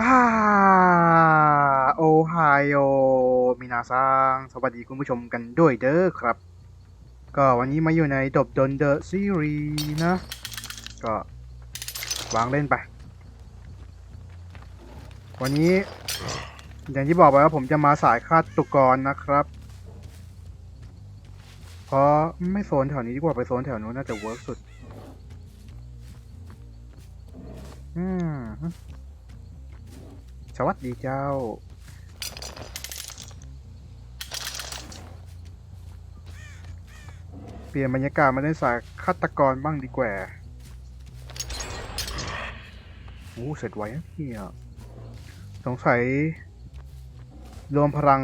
อ่าโอไฮโอมินาซังสวัสดีคุณผู้ชมกันด้วยเด้อครับ ก็วันนี้มาอยู่ในดบดนเดอะซีรีส์นะ ก็วางเล่นไป วันนี้ อย่างที่บอกไปว่าผมจะมาสายคาดตุกรนะครับ เพราะไม่โซนแถวนี้ดีกว่าไปโซนแถวนู้นน่าจะเวิร์กสุด อืม สวัสดีเจ้าเปลี่ยนบรรยากาศมาเล่นสายฆาตกรบ้างดีกว่าโอ้เสร็จไวนะพี่อะสงสัย รวมพลัง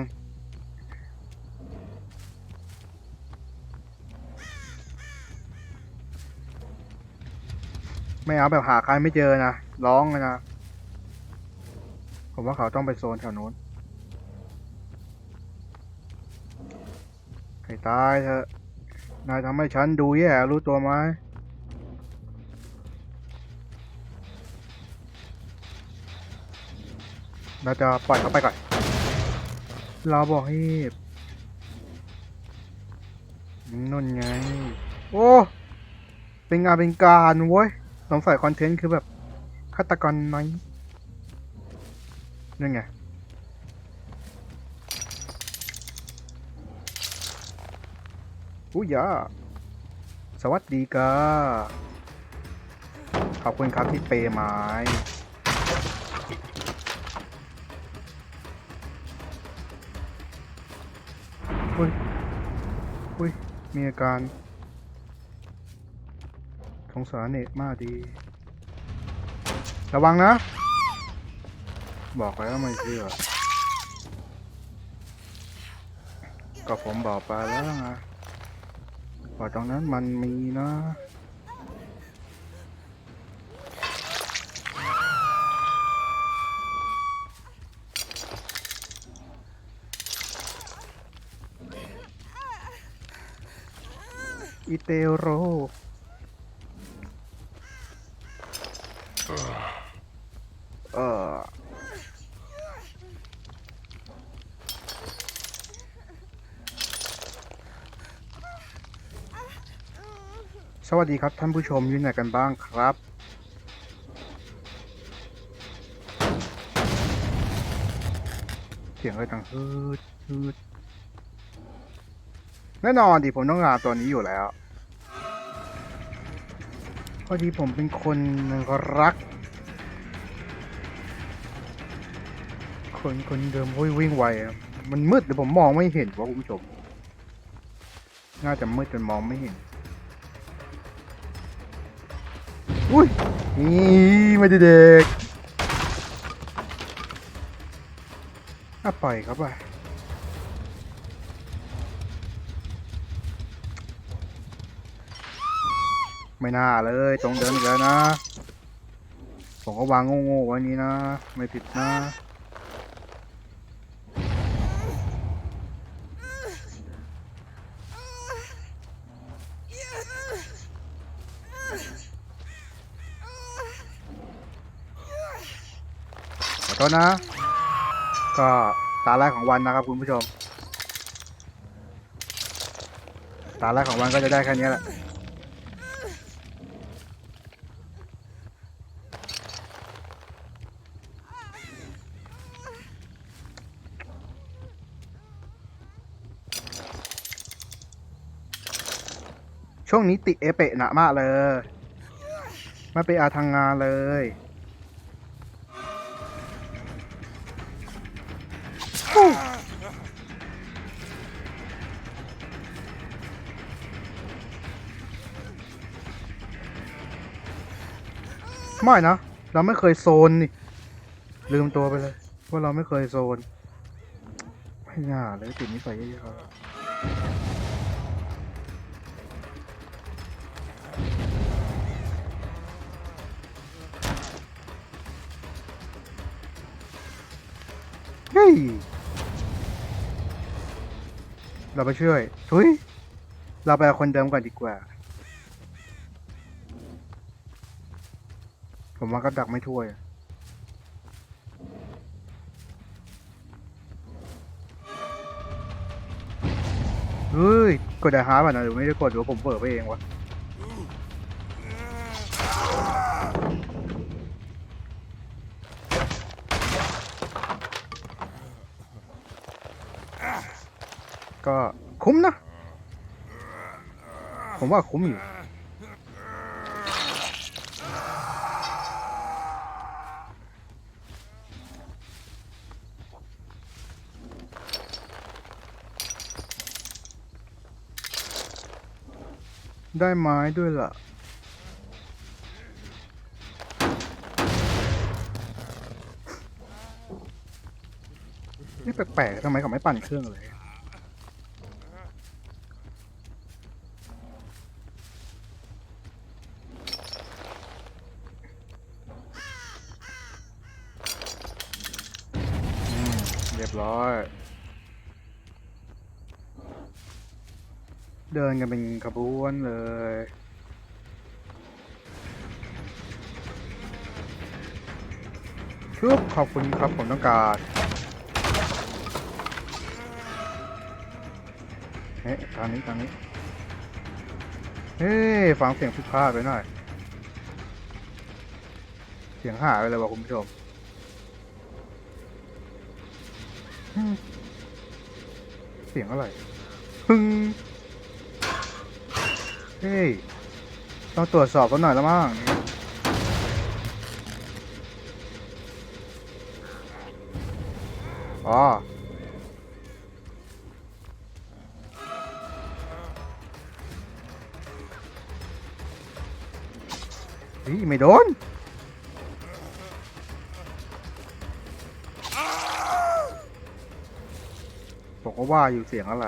ไม่เอาแบบหาใครไม่เจอนะ ร้องเลยนะ ผมว่าเขาต้องไปโซนแถวนู้นให้ตายเถอะ นายทำให้ฉันดูแย่รู้ตัวไหมเราจะปล่อยเขาไปก่อน เราบอกให้นุ่นไง โอ้ เป็นงานเป็นการเว้ย สงสัยคอนเทนต์คือแบบฆาตกรน้อย นั่นไงอุ้ยาสวัสดีกาขอบคุณครับที่เปย์ไม้อุ้ยอุ้ย มีอาการสงสารเนตมากดี ระวังนะ บอกแล้วไม่เชื่อก็ผมบอกไปแล้วไงว่าตรงนั้นมันมีนะอิเตโร เออ สวัสดีครับท่านผู้ชมอยู่ไหนกันบ้างครับ เสียงอะไรต่างฮืดฮืดแน่นอนดิผมต้องการตัวนี้อยู่แล้ว พอดีผมเป็นคนรัก คนคนเดิมโอ้ยวิ่งไวมันมืดแต่ผมมองไม่เห็นว่าคุณผู้ชม น่าจะมืดจนมองไม่เห็น นี่ไม่ได้เด็กอะปล่อยเขาไปไม่น่าเลยตรงเดินอีกแล้วนะ ผมก็วางโง่ๆไว้นี้นะ ไม่ผิดนะ ขอโทษนะ ก็ตาแรกของวันนะครับคุณผู้ชม ตาแรกของวันก็จะได้แค่นี้แหละช่วงนี้ติเอเปะหนักมากเลย ไม่ไปอาทางงานเลย ไม่นะ เราไม่เคยโซนนี่ ลืมตัวไปเลย ว่าเราไม่เคยโซน ไม่น่าเลยติดนิสัยเยอะๆเฮ้ย เราไปช่วยเฮ้ยเราไปเอาคนเดิมก่อนดีกว่า ผมว่าก็ดักไม่ถ้วยเฮ้ย กดแต่ฮาร์ปอ่นะหรือไม่ได้กดหรือผมเปิดไปเองวะ ก็คุ้มนะ ผมว่าคุ้มอยู่ ได้ไม้ด้วยล่ะนี่แปลกๆทำไมเขาไม่ปั่นเครื่องเลย อืม เรียบร้อย เดินกันเป็นขบวนเลย ชุบขอบคุณครับผมต้องการเฮ้ยทางนี้ทางนี้ เฮ้ยฟังเสียงผิดพลาดไปหน่อย เสียงหายไปเลยว่ะคุณผู้ชมอืมเสียงอะไรฮึง เฮ้ย ต้องตรวจสอบกันหน่อยแล้วมั้งอ๋อฮ้ยไม่โดน ผมก็ว่าอยู่เสียงอะไร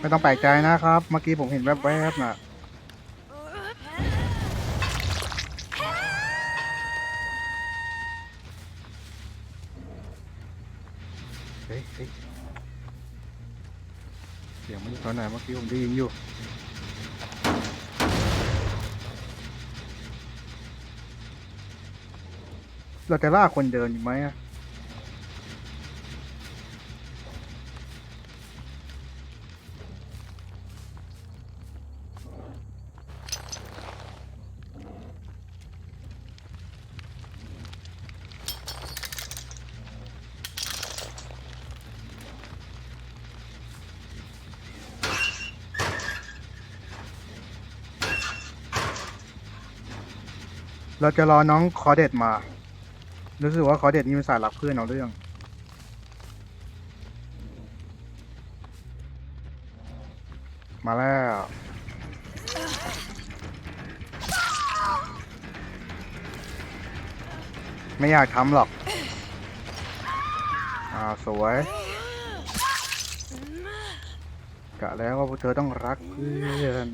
ไม่ต้องแปลกใจนะครับ เมื่อกี้ผมเห็นแวบๆน่ะเฮ้ยเฮ้ยเสียงมันอยู่ตอนไหนเมื่อกี้ผมได้ยินอยู่เราจะล่าคนเดินอยู่ไหมอะ เราจะรอน้องคอเด็ดมา รู้สึกว่าคอเด็ดนี่เป็นสายหลักเพื่อนเอาเรื่อง มาแล้วไม่อยากทำหรอก อ่า สวย กะแล้วว่าเธอต้องรักเพื่อน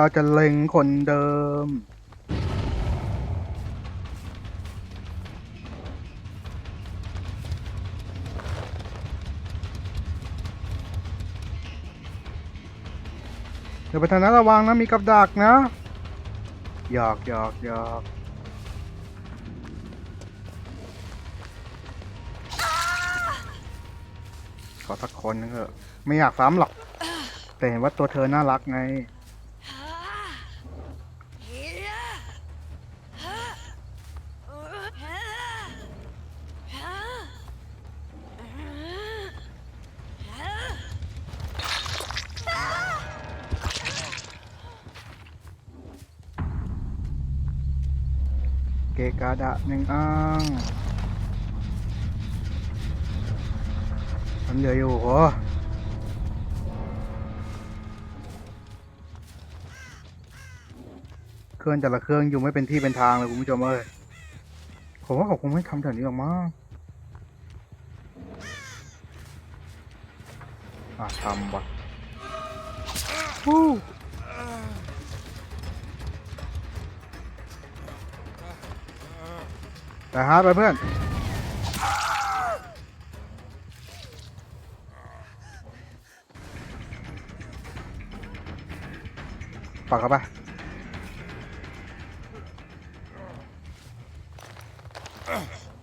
เราจะเล็งคนเดิม เดี๋ยวไปทางนั้นระวังนะ มีกับดักนะ หยอกหยอกหยอกขอสักคนนึงเถอะ ไม่อยากซ้ำหรอก แต่เห็นว่าตัวเธอน่ารักไง เกกาดะหนึ่งอ่างมันเหลืออยู่โหเครื่องแต่ละเครื่องอยู่ไม่เป็นที่เป็นทางเลยคุณผู้ชมเอ้ยผมว่าเขาคงไม่ทำแบบนี้หรอกมั้งอะทำว่ะ ฮู้ไปฮาร์ดไปเพื่อน ปักเข้าไป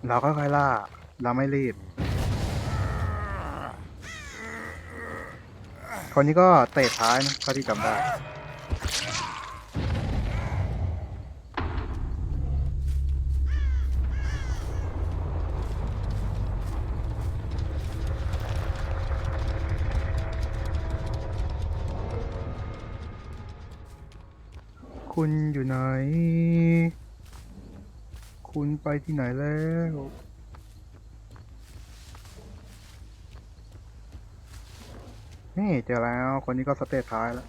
เราค่อยๆล่า เราไม่รีบ คนนี้ก็เตะท้ายนะเท่าที่จำได้ คุณอยู่ไหน คุณไปที่ไหนแล้วนี่เจอแล้ว คนนี้ก็สเตจท้ายแล้ว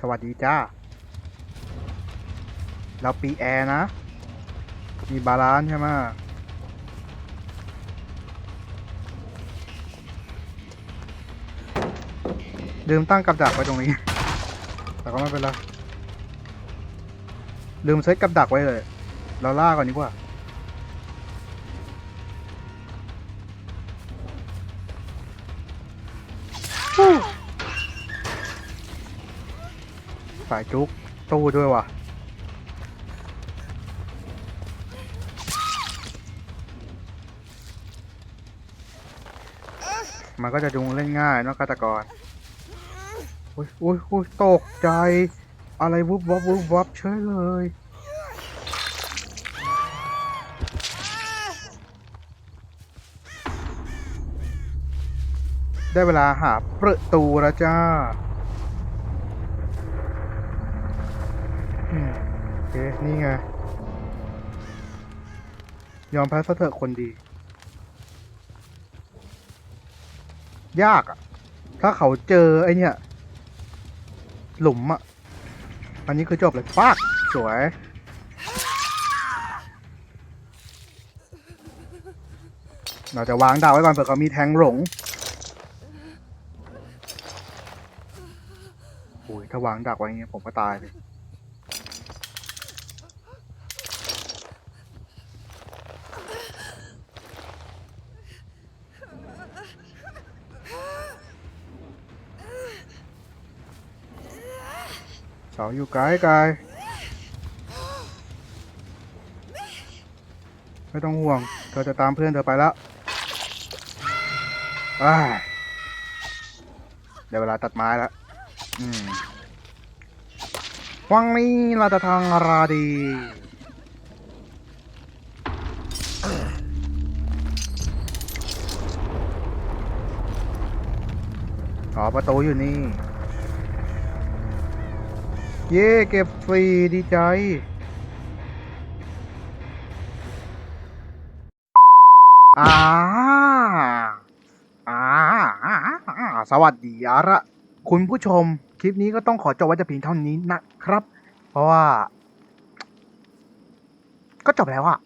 สวัสดีจ้า เราปีแอร์นะ มีบาลานใช่ไหมลืมตั้งกับดักไว้ตรงนี้ แต่ก็ไม่เป็นไร ลืมเซตกับดักไว้เลย เราล่าก่อนดีกว่า สายจุกตู้ด้วยว่ะ มันก็จะดูเล่นง่ายเนอะฆาตกร อุ้ยอุ้ยอุ้ยตกใจ อะไรวุบวับวุบวับเฉยเลย ได้เวลาหาประตูแล้วจ้าโอเค นี่ไง ยอมแพ้ซะเถอะคนดี ยากอะถ้าเขาเจอไอเนี่ย หลุมอะอันนี้คือจบเลยปากสวย เราจะวางดาวไว้ก่อนเผื่อเขามีแทงหลงโอ้ยถ้าวางดักไว้เงี้ยผมก็ตายเลย เสาอยู่ไกลไกลไม่ต้องห่วง เธอจะตามเพื่อนเธอไปแล้วอ้ายได้เวลาตัดไม้แล้ววังนี้เราจะทางราดีอ๋อประตูอยู่นี่ เย่เก็บฟรีดีใจ อ่า อ่า สวัสดีอาระคุณผู้ชม คลิปนี้ก็ต้องขอจบไว้แต่เพียงเท่านี้นะครับ เพราะว่า ก็จบแล้วอะ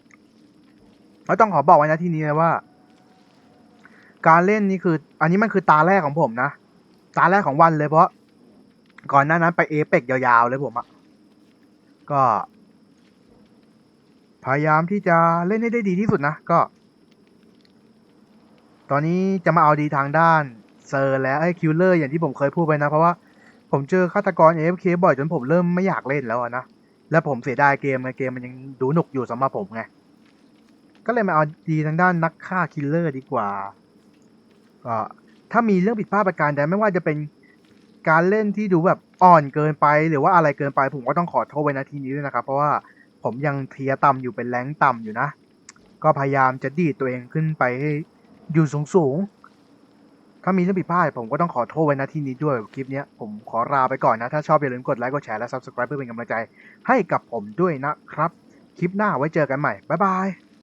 แล้วต้องขอบอกไว้นะที่นี้เลยว่า การเล่นนี่คือ อันนี้มันคือตาแรกของผมนะ ตาแรกของวันเลยเพราะ ก่อนหน้านั้นไปเอเปกยาวๆเลยผมอะก็ พยายามที่จะเล่นให้ได้ดีที่สุดนะ ก็ ตอนนี้จะมาเอาดีทางด้านเซอร์และไอ้คิวเลอร์อย่างที่ผมเคยพูดไปนะ เพราะว่าผมเจอฆาตกร AFK บ่อยจนผมเริ่มไม่อยากเล่นแล้วนะ และผมเสียดายเกมไงเกมมันยังดูหนุกอยู่สำหรับผมไง ก็เลยมาเอาดีทางด้านนักฆ่าคิลเลอร์ดีกว่าก็ถ้ามีเรื่องผิดพลาดประการใดไม่ว่าจะเป็น การเล่นที่ดูแบบอ่อนเกินไป หรือว่าอะไรเกินไป ผมก็ต้องขอโทษไว้นะทีนี้ด้วยนะครับ เพราะว่าผมยังเทียต่ำอยู่เป็นแรงต่ำอยู่นะ ก็พยายามจะดีดตัวเองขึ้นไปให้อยู่สูงสูงๆถ้ามีเรื่องผิดพลาดผมก็ต้องขอโทษไว้นะที่นี้ด้วยคลิปนี้ผมขอลาไปก่อนนะ ถ้าชอบอย่าลืมกดไลค์กดแชร์และ subscribe เพื่อเป็นกำลังใจให้กับผมด้วยนะครับ คลิปหน้าไว้เจอกันใหม่ บ๊ายบาย